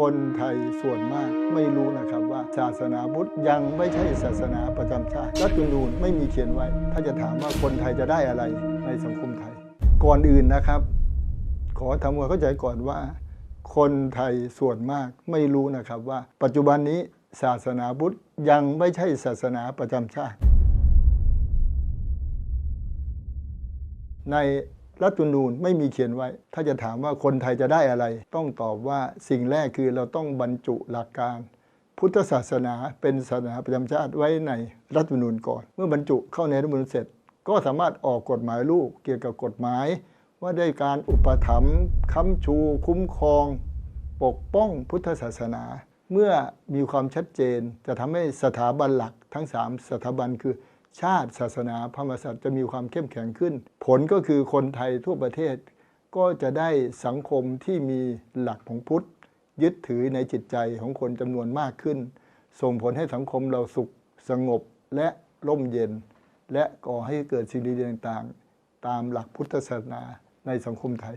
คนไทยส่วนมากไม่รู้นะครับว่าศาสนาพุทธยังไม่ใช่ศาสนาประจำชาติรัฐธรรมนูญไม่มีเขียนไว้ ถ้าจะถามว่าคนไทยจะได้อะไรในสังคมไทย ก่อนอื่นนะครับ ขอทำความเข้าใจก่อนว่า คนไทยส่วนมากไม่รู้นะครับว่า ปัจจุบันนี้ศาสนาพุทธยังไม่ใช่ศาสนาประจำชาติ ใน รัฐธรรมนูญไม่มีเขียนไว้ ถ้าจะถามว่าคนไทยจะได้อะไร ต้องตอบว่าสิ่งแรกคือเราต้องบรรจุหลักการ พุทธศาสนาเป็นศาสนาประจำชาติไว้ในรัฐธรรมนูญก่อน เมื่อบรรจุเข้าในรัฐธรรมนูญเสร็จ ก็สามารถออกกฎหมายลูกเกี่ยวกับกฎหมาย ว่าได้การอุปถัมภ์ค้ำชู คุ้มครอง ปกป้องพุทธศาสนา เมื่อมีความชัดเจนจะทำให้สถาบันหลักทั้ง 3 สถาบันคือ ชาติศาสนาพระมหากษัตริย์จะมีความเข้มแข็งขึ้น ผลก็คือคนไทยทั่วประเทศ ก็จะได้สังคมที่มีหลักของพุทธ ยึดถือในจิตใจของคนจำนวนมากขึ้น ส่งผลให้สังคมเราสุขสงบและร่มเย็น และก่อให้เกิดสิ่งดีๆต่างๆ ตามหลักพุทธศาสนาในสังคมไทย